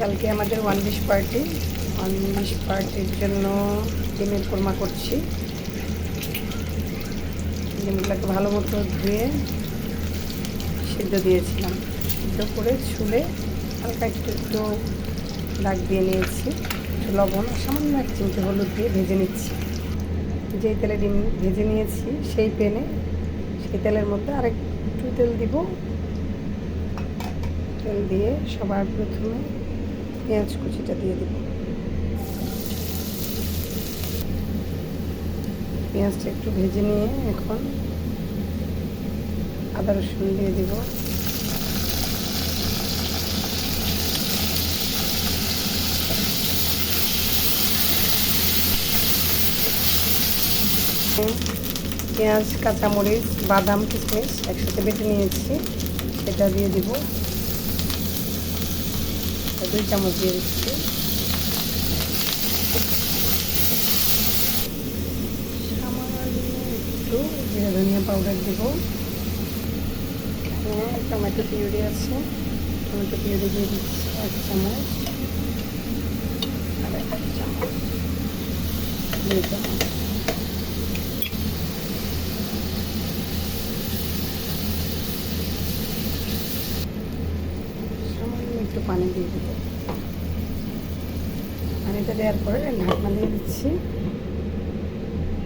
কালকে আমাদের one dish party one dish পার্টির জন্য ডিমের কোরমা করছি। ডিমগুলোকে ভালো মতো ধুয়ে সিদ্ধ দিয়েছিলাম। সিদ্ধ করে ছুলে হালকা একটু একটু দাগ দিয়ে নিয়েছি। একটু লবণ সামান্য এক চিমটে হলুদ দিয়ে ভেজে নিচ্ছি। যেই তেলে ডিম ভেজে নিয়েছি, সেই পেনে সেই তেলের মধ্যে আরেক একটু তেল দিব। তেল দিয়ে সবার প্রথমে পেঁয়াজ কুচিটা দিয়ে দেব। পেঁয়াজটা একটু ভেজে নিয়ে এখন আদা রসুন দিয়ে দেব। পেঁয়াজ, কাঁচামরিচ, বাদাম কিশমিশ একসাথে বেটে নিয়েছি, সেটা দিয়ে দিব। দুই চামচ দিয়ে দিচ্ছি। একটু জিরা ধনিয়া পাউডার দেব। টমেটো পিউরি আছে। টমেটো পিউরি দিয়ে দিচ্ছি এক চামচ। আর এক চামচ দুই চামচ সামান্য একটু পানি দিয়ে দেবো পানিটা দেওয়ার পরে ঢাকনা দিয়ে দিচ্ছি।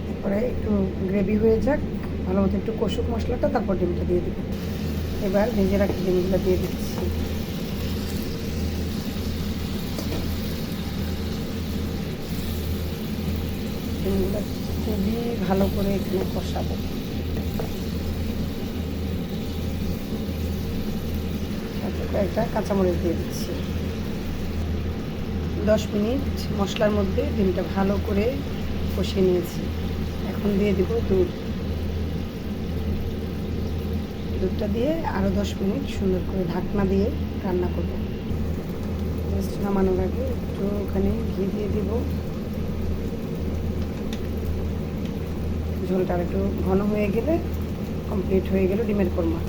তারপরে একটু গ্রেভি হয়ে যাক। ভালো মতো একটু কষুক মশলাটা, তারপর ডিমটা দিয়ে দেবো। এবার ভেজে রাখি ডিমগুলো দিয়ে দিচ্ছি। ডিমগুলো খুবই ভালো করে এখানে কষাবো। কয়েকটা কাঁচামরিচ দিয়ে দিচ্ছি। দশ মিনিট মশলার মধ্যে ডিমটা ভালো করে কষিয়ে নিয়েছি। এখন দিয়ে দিব দুধ। দুধটা দিয়ে আরও দশ মিনিট সুন্দর করে ঢাকনা দিয়ে রান্না করব। নামানোর আগে একটু ওখানে ঘি দিয়ে দিব। ঝোলটা একটু ঘন হয়ে গেলে কমপ্লিট হয়ে গেল ডিমের কোরমা।